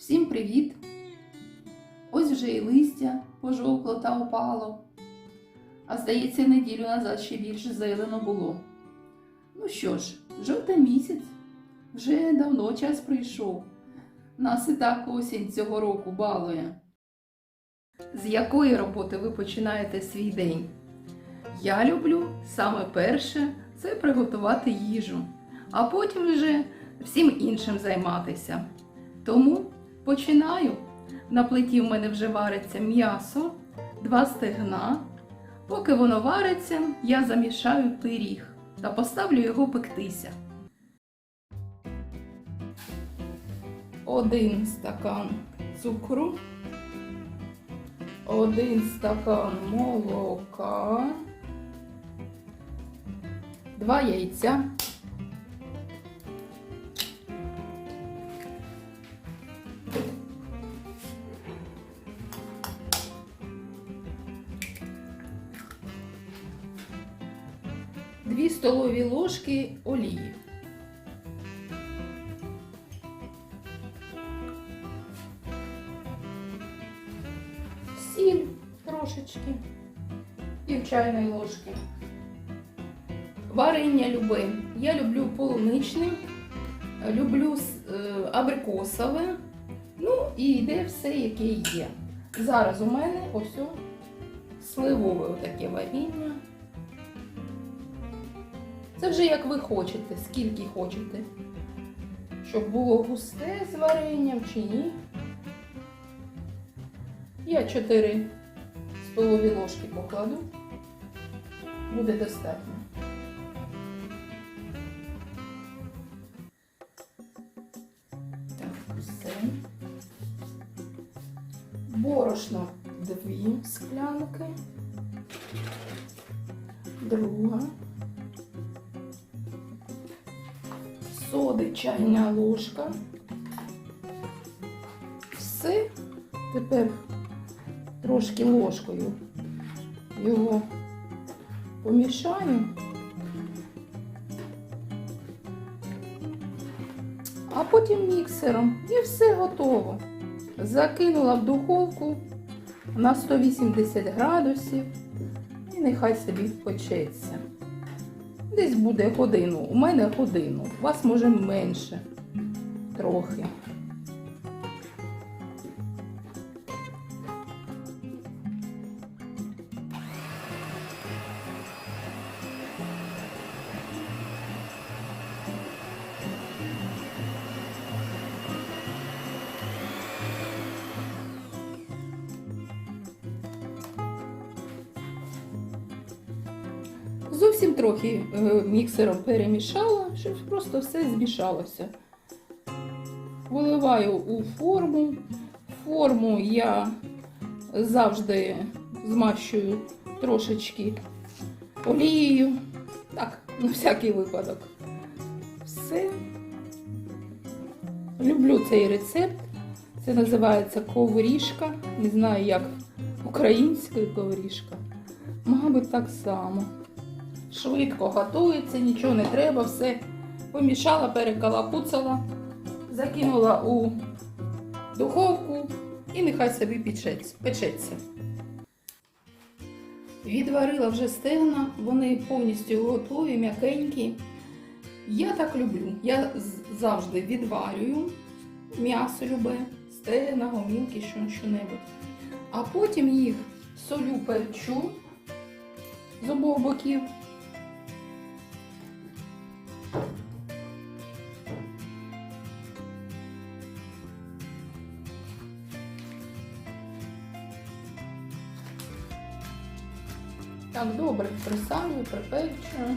Всім привіт! Ось вже і листя пожовкло та опало. А здається, неділю назад ще більше зелено було. Ну що ж, жовтий місяць, вже давно час прийшов. Нас і так осінь цього року балує. З якої роботи ви починаєте свій день? Я люблю саме перше це приготувати їжу, а потім вже всім іншим займатися. Тому починаю. На плиті в мене вже вариться м'ясо, два стегна. Поки воно вариться, я замішаю пиріг та поставлю його пектися. Один стакан цукру, один стакан молока, два яйця. Дві столові ложки олії. Сіль трошечки, пів ложки. Варення любе. Я люблю полуничне, люблю е, абрикосове. Ну і йде все, яке є. Зараз у мене ось сливове таке варіння. Це вже як ви хочете, скільки хочете. Щоб було густе з варенням чи ні. Я 4 столові ложки покладу. Буде достатньо. Так, все. Борошно дві склянки. Друга. Соди чайна ложка. Все. Тепер трошки ложкою його помішаю. А потім міксером і все готово. Закинула в духовку на 180 градусів і нехай собі печеться. Десь буде годину. У мене годину. У вас може менше трохи. Зовсім трохи е, міксером перемішала, щоб просто все змішалося. Виливаю у форму. Форму я завжди змащую трошечки олією. Так, на всякий випадок. Все. Люблю цей рецепт. Це називається коврішка. Не знаю, як українською коврішка. Мабуть, так само. Швидко готується, нічого не треба, все помішала, перекалапуцала, закинула у духовку і нехай собі печеться. Відварила вже стегна, вони повністю готові, м'якенькі. Я так люблю. Я завжди відварюю м'ясо любе, стегна, гомілки, що, що-небудь. А потім їх солю перчу з обох боків. Так, добре, присалюю, приперчую.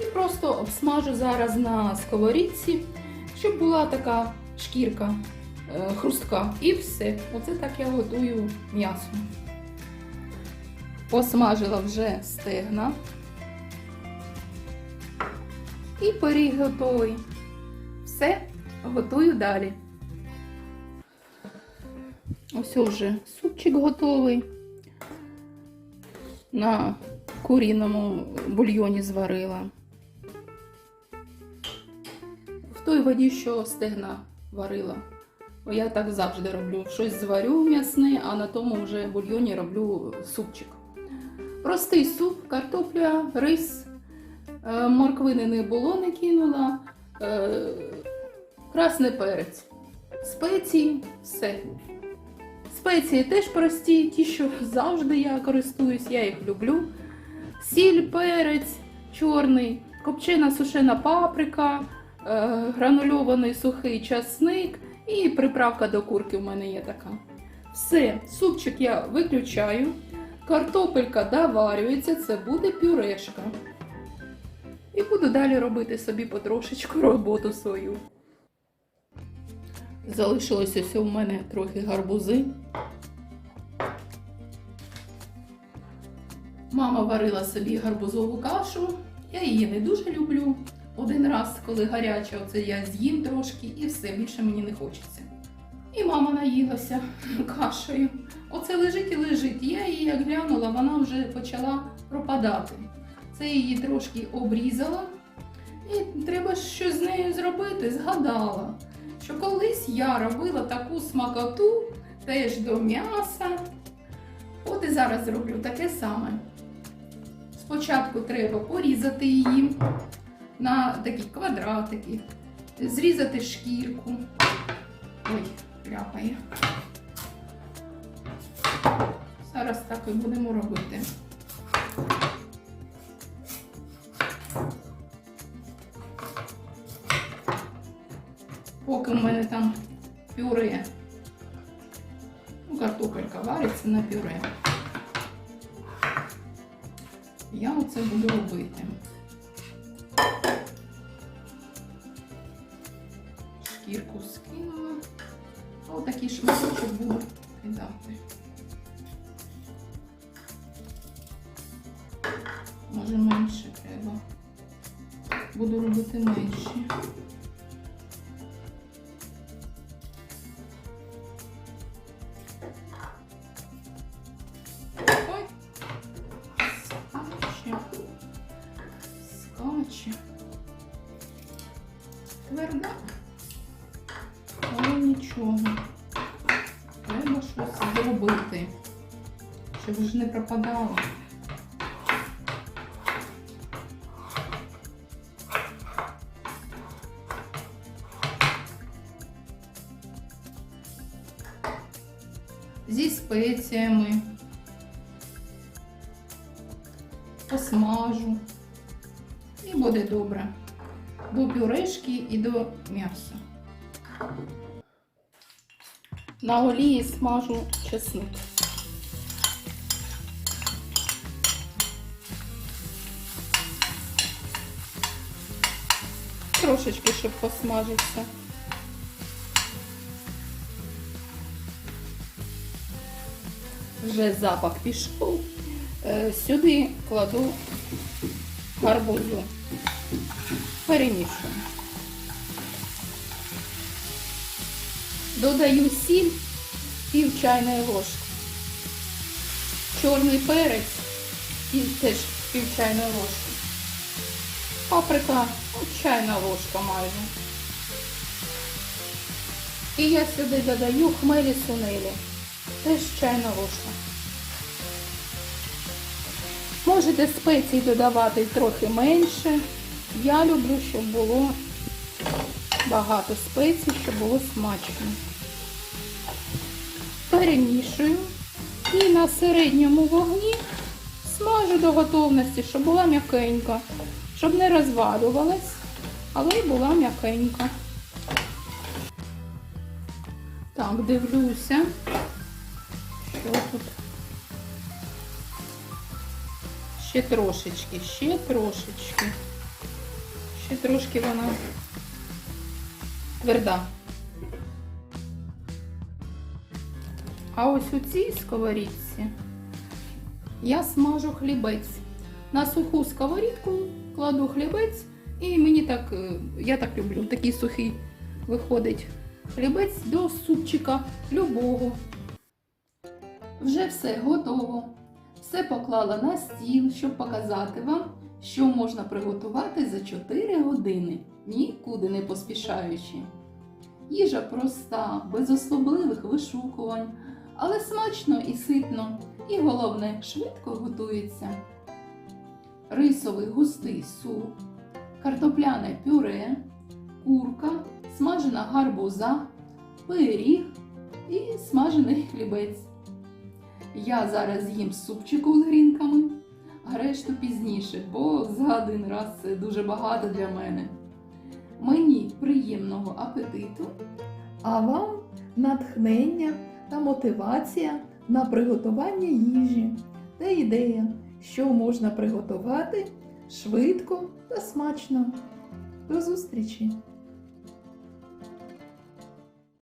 І просто обсмажу зараз на сковорідці, щоб була така шкірка е, хрустка. І все. Оце так я готую м'ясо. Посмажила вже стегна. І пиріг готовий. Все, готую далі. Ось вже супчик готовий. На куріному бульйоні зварила. В той воді, що стегна варила. Я так завжди роблю. Щось зварю м'ясне, а на тому вже бульйоні роблю супчик. Простий суп, картопля, рис, морквини не було, не кинула, е, красний перець, спеції, все. Спеції теж прості, ті, що завжди я користуюсь, я їх люблю. Сіль, перець, чорний, копчена сушена паприка, е, гранульований сухий часник і приправка до курки в мене є така. Все, супчик я виключаю. Картопелька доварюється, це буде пюрешка. І буду далі робити собі потрошечку роботу свою. Залишилось ось у мене трохи гарбузи. Мама варила собі гарбузову кашу. Я її не дуже люблю. Один раз, коли гаряча, оце я з'їм трошки і все, більше мені не хочеться. І мама наїлася кашею. Оце лежить і лежить. Я її як глянула, вона вже почала пропадати. Це її трошки обрізала. І треба щось з нею зробити. Згадала, що колись я робила таку смакоту теж до м'яса. От і зараз зроблю таке саме. Спочатку треба порізати її на такі квадратики, зрізати шкірку. Ой, ляпає. Зараз так і будемо робити. Поки в мене там пюре. Ну, картопелька вариться на пюре. Я оце буду робити. Шкірку скинула. Отакий шматочок буду кидати. Може менше треба. Буду робити менше. Тверда. Але нічого. Треба щось зробити, щоб ж не пропадало. Зі спеціями. Посмажу. І буде добре. До пюрешки і до м'яса. На олії смажу чесник. Трошечки, щоб посмажився. Вже запах пішов. Е, Сюди кладу гарбузу. Перемішую. Додаю сіль пів чайної ложки. Чорний перець і теж пів чайної ложки. Паприка ну, чайна ложка майже. І я сюди додаю хмелі сунелі. Теж чайна ложка. Можете спецій додавати трохи менше. Я люблю, щоб було багато спецій, щоб було смачно. Перемішую і на середньому вогні смажу до готовності, щоб була м'якенька, щоб не розвалювалась, але й була м'якенька. Так, дивлюся, що тут. Ще трошечки, ще трошечки. Ще трошки вона тверда. А ось у цій сковорідці я смажу хлібець. На суху сковорідку кладу хлібець і мені так, е, я так люблю, такий сухий виходить хлібець до супчика любого. Вже все готово. Все поклала на стіл, щоб показати вам, що можна приготувати за 4 години, нікуди не поспішаючи. Їжа проста, без особливих вишукувань, але смачно і ситно, і головне, швидко готується. Рисовий густий суп, картопляне пюре, курка, смажена гарбуза, пиріг і смажений хлібець. Я зараз їм супчику з грінками, а решту пізніше, бо за один раз це дуже багато для мене. Мені приємного апетиту, а вам натхнення та мотивація на приготування їжі та ідея, що можна приготувати швидко та смачно. До зустрічі!